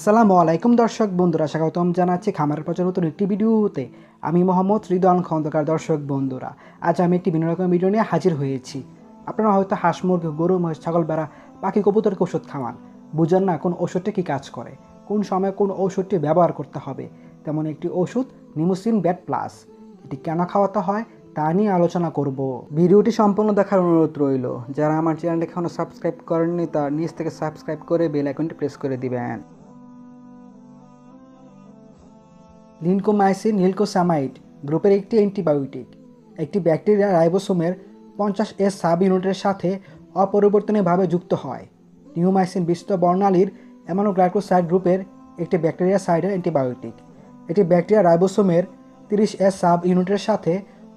আসসালামু আলাইকুম দর্শক বন্ধুরা, স্বাগতম জানাচ্ছি খামারের পচা নতুন একটি ভিডিওতে। আমি মোহাম্মদ রিদওয়ান খন্দকার দর্শক বন্ধুরা, আজ আমি একটি ভিন্ন রকম ভিডিও নিয়ে হাজির হয়েছি। আপনারা হয়তো হাঁস, মুরগি, গরু, মহিষ, ছাগল বেড়া পাখি কবুতরকে ওষুধ খাওয়ান? বুঝেন না কোন ওষুধটি কী কাজ করে, কোন সময় কোন ওষুধটি ব্যবহার করতে হবে। তেমন একটি ওষুধ নিমোসিন ব্যাট প্লাস, এটি কেন খাওয়াতে হয় তা নিয়ে আলোচনা করব। ভিডিওটি সম্পূর্ণ দেখার অনুরোধ রইল, যারা আমার চ্যানেলটি এখনও সাবস্ক্রাইব করেননি, তার নিচ থেকে সাবস্ক্রাইব করে বেল আইকনটি প্রেস করে দিবেন। লিনকোমাইসিন নিলকোসামাইড গ্রুপের একটি অ্যান্টিবায়োটিক। একটি ব্যাকটেরিয়া রাইবোসোমের পঞ্চাশ এস সাব ইউনিটের সাথে অপরিবর্তনীয়ভাবে যুক্ত হয়। নিউমাইসিন বিশ্ব বর্ণালীর অ্যামানোগ্লাইকোসাইড গ্রুপের একটি ব্যাকটেরিয়া সাইডের অ্যান্টিবায়োটিক। এটি ব্যাকটেরিয়া রাইবোসোমের তিরিশ এস সাব ইউনিটের সাথে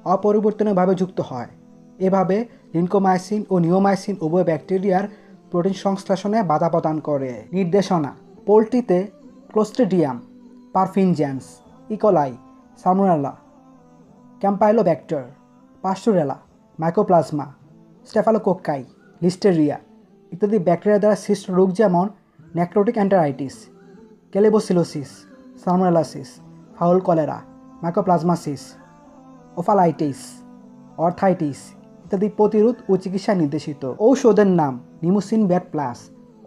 অপরিবর্তনীয়ভাবে যুক্ত হয়। এভাবে লিনকোমাইসিন ও নিওমাইসিন উভয় ব্যাকটেরিয়ার প্রোটিন সংশ্লেষণে বাধা প্রদান করে। নির্দেশনা, পোলট্রিতে Clostridium, perfringens. E coli Salmonella Campylobacter, Pasteurella, Mycoplasma, staphylococci, Listeria ইত্যাদি ব্যাকটেরিয়া দ্বারা সৃষ্ট রোগ যেমন necrotic enteritis, klebsiellosis, salmonellosis, fowl cholera, mycoplasmosis, omphalitis, arthritis ইত্যাদি প্রতিরোধ ও চিকিৎসা নির্দেশিত। ঔষধের নাম নিমোসিন ব্যাট প্লাস,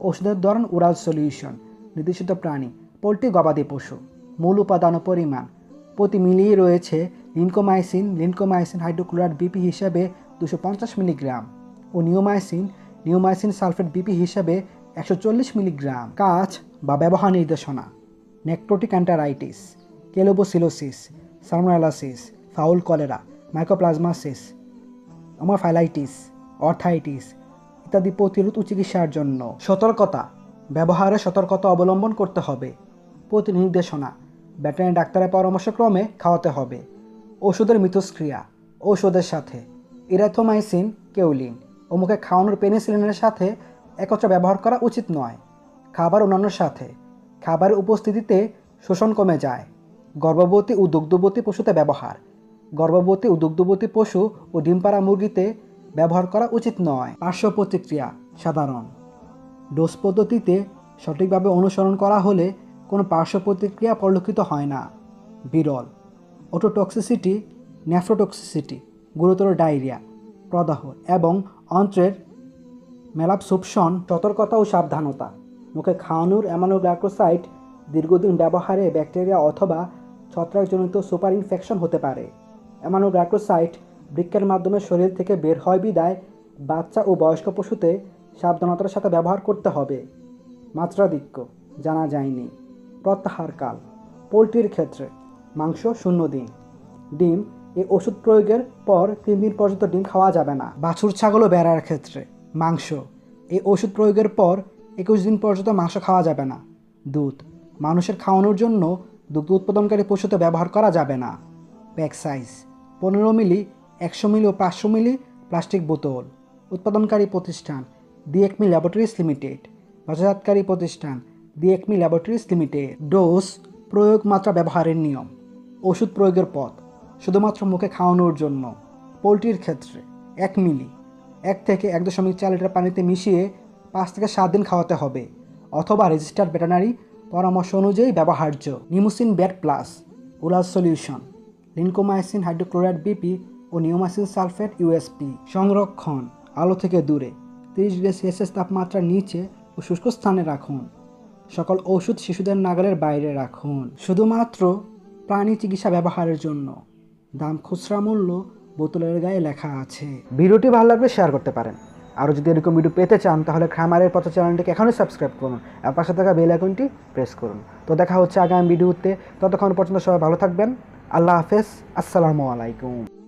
ঔষধের ধরন ওরাল সলিউশন, নির্দেশিত প্রাণী, পোলট্রি গবাদি পশু। মূল উপাদান ও পরিমাণ। প্রতি মিলিয়ে রয়েছে লিনকোমাইসিন লিনকোমাইসিন হাইড্রোক্লোরাইড বিপি হিসাবে দুশো মিলিগ্রাম ও নিওমাইসিন নিওমাইসিন সালফেট বিপি হিসাবে একশো চল্লিশ মিলিগ্রাম। কাজ বা ব্যবহার নির্দেশনা। Necrotic enteritis klebsiellosis salmonellosis fowl cholera, mycoplasmosis, omphalitis, arthritis ইত্যাদি প্রতিরোধ ও চিকিৎসার জন্য সতর্কতা, ব্যবহারে সতর্কতা অবলম্বন করতে হবে। প্রতি নির্দেশনা ব্যাটারি ডাক্তারের পরামর্শক্রমে খাওয়াতে হবে। ওষুধের মিথস্ক্রিয়া, ঔষধের সাথে ইরাথোমাইসিন কেউলিন ও মুখে খাওয়ানোর পেনিসিলিনের সাথে একত্রে ব্যবহার করা উচিত নয়। খাবার অন্যান্যর সাথে। খাবারের উপস্থিতিতে শোষণ কমে যায়। গর্ভবতী ও দুগ্ধবতী পশুতে ব্যবহার। গর্ভবতী ও দুগ্ধবতী পশু ও ডিমপাড়া মুরগিতে ব্যবহার করা উচিত নয়। পার্শ্ব প্রতিক্রিয়া, সাধারণ। ডোজ পদ্ধতিতে সঠিকভাবে অনুসরণ করা হলে কোনো পার্শ্ব প্রতিক্রিয়া পরিলক্ষিত হয় না। বিরল। ওটোটক্সিসিটি নেফ্রোটক্সিসিটি, গুরুতর ডায়রিয়া, প্রদাহ এবং অন্ত্রের মেলাপসুপশন সতর্কতা ও সাবধানতা। মুখে খাওয়ানোর অ্যামানোগ্লাইকোসাইড দীর্ঘদিন ব্যবহারে ব্যাকটেরিয়া অথবা ছত্রাকজনিত সুপার ইনফেকশন হতে পারে। অ্যামানোগ্লাইকোসাইড বৃক্ষের মাধ্যমে শরীর থেকে বের হয় বিদায়, বাচ্চা ও বয়স্ক পশুতে সাবধানতার সাথে ব্যবহার করতে হবে। মাত্রাধিক্য, জানা যায়নি। প্রত্যাহারকাল, পোলট্রির ক্ষেত্রে মাংস শূন্য দিন, ডিম এই ওষুধ প্রয়োগের পর তিন দিন পর্যন্ত ডিম খাওয়া যাবে না। বাছুর, ছাগল ও বেড়ার ক্ষেত্রে মাংস এই ওষুধ প্রয়োগের পর একুশ দিন পর্যন্ত মাংস খাওয়া যাবে না। দুধ, মানুষের খাওয়ানোর জন্য দুগ্ধ উৎপাদনকারী পশুতে ব্যবহার করা যাবে না। প্যাক সাইজ, পনেরো মিলি, একশো মিলি ও পাঁচশো মিলি প্লাস্টিক বোতল, উৎপাদনকারী প্রতিষ্ঠান দিএকমি ল্যাবরেটরিজ লিমিটেড, বাজারজাতকারী প্রতিষ্ঠান দিএকমি ল্যাবরেটরিজ লিমিটেড ডোজ প্রয়োগ মাত্রা ব্যবহারের নিয়ম। ওষুধ প্রয়োগের পথ, শুধুমাত্র মুখে খাওয়ানোর জন্য। পোলট্রির ক্ষেত্রে এক মিলি, এক থেকে এক দশমিক চার লিটার পানিতে মিশিয়ে পাঁচ থেকে সাত দিন খাওয়াতে হবে অথবা রেজিস্টার্ড ভেটেনারি পরামর্শ অনুযায়ী ব্যবহার্য নিমোসিন vet plus, oral solution, lincomycin hydrochloride BP ও নিওমাইসিন সালফেট ইউএসপি সংরক্ষণ, আলো থেকে দূরে, তিরিশ ডিগ্রি সেলসিয়াস তাপমাত্রার নিচে ও শুষ্ক স্থানে রাখুন। সকল ওষুধ শিশুদের নাগালের বাইরে রাখুন। শুধুমাত্র প্রাণী চিকিৎসা ব্যবহারের জন্য। দাম খুচরা মূল্য বোতলের গায়ে লেখা আছে। ভিডিওটি ভালো লাগলে শেয়ার করতে পারেন। আরও যদি এরকম ভিডিও পেতে চান, তাহলে খামারের পথ চ্যানেলটিকে এখনই সাবস্ক্রাইব করুন আর পাশে থাকা বেল আইকনটি প্রেস করুন। তো দেখা হচ্ছে আগামী ভিডিওতে ততক্ষণ পর্যন্ত সবাই ভালো থাকবেন। আল্লাহ হাফেজ। আসসালামু আলাইকুম।